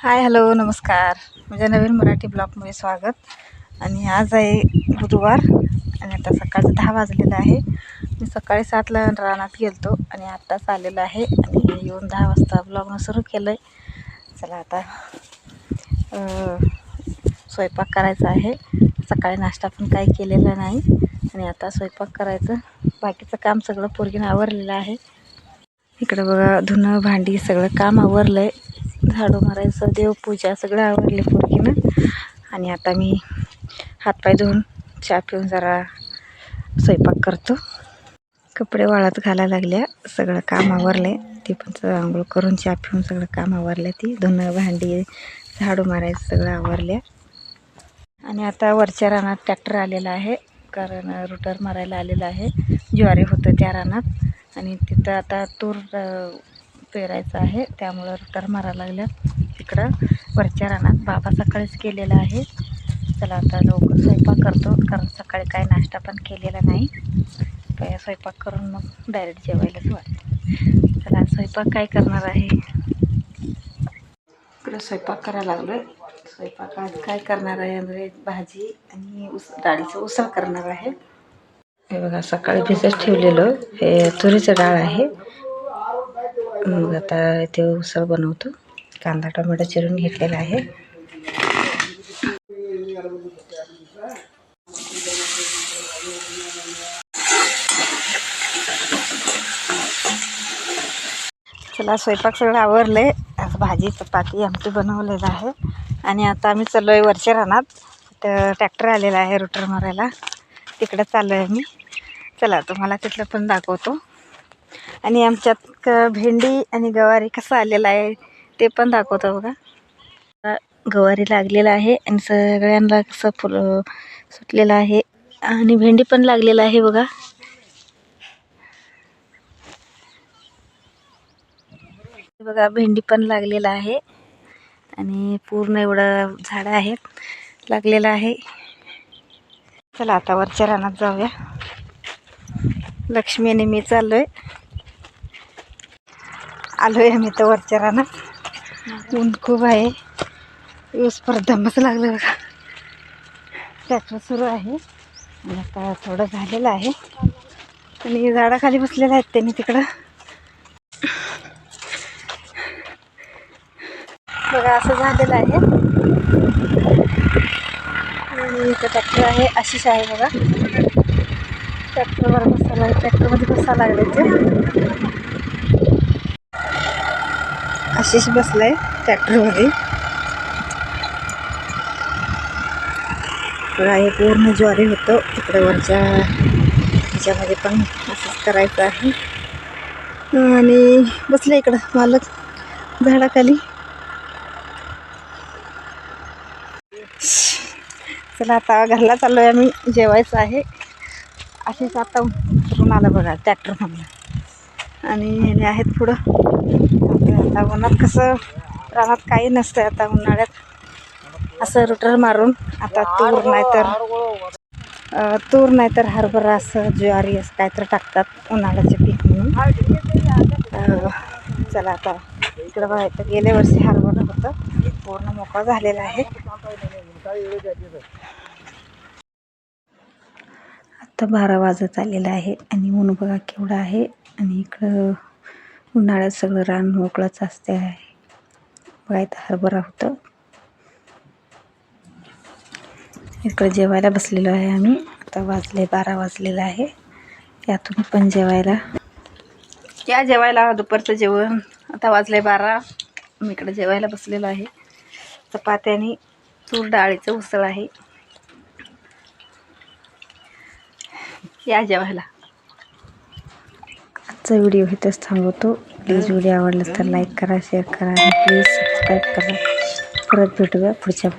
Hi hello नमस्कार. माझ्या नवीन मराठी ब्लॉगमध्ये स्वागत. आणि आज आहे बुधवार आणि आता सकाळचं दहा वाजलेलं आहे. मी सकाळी सातला रानात गेलतो आणि आत्ताच आलेलं आहे आणि येऊन दहा वाजता ब्लॉगनं सुरू केलं आहे चला आता स्वयंपाक करायचा आहे. सकाळी नाश्ता पण काही केलेला नाही आणि आता स्वयंपाक करायचं. बाकीचं काम सगळं पोरगीनं आवरलेलं आहे. इकडं बघा धुणं भांडी सगळं काम आवरलं आहे झाडू मारायचं देवपूजा सगळं आवडले पोरगीनं. आणि आता मी हातपाय धुवून चहा पिऊन जरा स्वयंपाक करतो. कपडे वाळत घालायला लागल्या सगळं काम आवरले. ते पण आंघोळ करून चहा पिऊन सगळं काम आवरलं ती. धुणं भांडी झाडू मारायचं सगळं आवरल्या. आणि आता वरच्या रानात ट्रॅक्टर आलेला आहे कारण रुटर मारायला आलेला आहे. ज्वारी होतं त्या रानात. आणि तिथं आता तूर पेरायचं आहे. त्यामुळं रुटर मारायला लागल्या. तिकडं वरच्या रानात बाबा सकाळीच केलेला आहे. चला आता लवकर स्वयंपाक करतो. कारण सकाळी काय नाश्ता पण केलेला नाही. स्वयंपाक करून मग डायरेक्ट जेवायलाच वाटतं. चला स्वयंपाक काय करणार आहे? इकडं स्वयंपाक करायला लागलो आहे स्वयंपाक आज काय करणार आहे? म्हणजे भाजी आणि उस डाळीचं उसळ करणार आहे. हे बघा सकाळी भिजत ठेवलेलं हे तुरीचं डाळ आहे. मग आता ते उसळ बनवतो. कांदा टोमॅटो चिरून घेतलेला आहे. चला स्वयंपाक सगळं आवरलं आहे आज भाजी चपाती आमटी बनवलेलं आहे. आणि आता आम्ही चाललो आहे वरच्या रानात. तर ट्रॅक्टर आलेला आहे रोटर मारायला. तिकडं चाललो आहे मी चला तुम्हाला तिथलं पण दाखवतो. आणि आमच्यात क भेंडी आणि गवारी कसं आलेलं आहे ते पण दाखवतो बघा. गवारी लागलेला आहे आणि सगळ्यांना कसं फुलं सुटलेलं आहे. आणि भेंडी पण लागलेलं आहे बघा. बघा भेंडी पण लागलेला आहे. आणि पूर्ण एवढं झाडं आहेत लागलेलं आहे. चला आता वरच्या रानात जाऊया. लक्ष्मी आणि मी चाललो आहे आलो आहे आम्ही तर वरच्या रानात. ऊन खूप आहे. ऊस परत दमच लागलं बघा. ट्रॅक्टर सुरू आहे. आणि आता थोडं झालेलं आहे. आणि झाडाखाली बसलेलं आहेत त्यांनी तिकडं. बघा असं झालेलं आहे. आणि इथं ट्रॅक्टर आहे. आशिष आहे बघा. ट्रॅक्टरवर बसायला ट्रॅक्टरमध्ये बसायला लागले ते. आशिष बसलाय ट्रॅक्टरमध्ये बघा हे पूर्ण ज्वारी होतं तिकडे वरच्या ह्याच्यामध्ये पण असंच करायचं आहे. आणि बसले इकडं मालक झाडाखाली. चला आता घरला चाललो आहे आम्ही जेवायचं आहे. असेच आता उतरून आलं बघा ट्रॅक्टरमधलं आणि हे आहेत पुढं. आता उन्हात कसं रानात काही नसतं आता उन्हाळ्यात. असं रुटर मारून आता तूर नाही तर तूर नाही तर हरभरा असं ज्वारी असं काय तर टाकतात उन्हाळ्याचे पीक म्हणून. चला आता इकडं बघायचं गेल्या वर्षी हरभरा होतं. पूर्ण मोकळं झालेलं आहे. आता बारा वाजत आलेलं आहे आणि ऊन बघा केवढं आहे. आणि इकडं उन्हाळ्यात सगळं रान मोकळंच असते आहे बघा हरभरा होतं. इकडं जेवायला बसलेलो आहे आम्ही. आता वाजले बारा वाजलेलं आहे. यातून पण जेवायला. या जेवायला दुपारचं जेवण. आता वाजले बारा. मी इकडं जेवायला बसलेलो आहे. चपात्याने तूर डाळीचं उसळ आहे. या जेवायला. आजचा व्हिडिओ इथंच थांबवतो. प्लीज व्हिडिओ आवडला तर लाईक करा शेअर करा आणि प्लीज सबस्क्राईब करा. परत भेटूया पुढच्या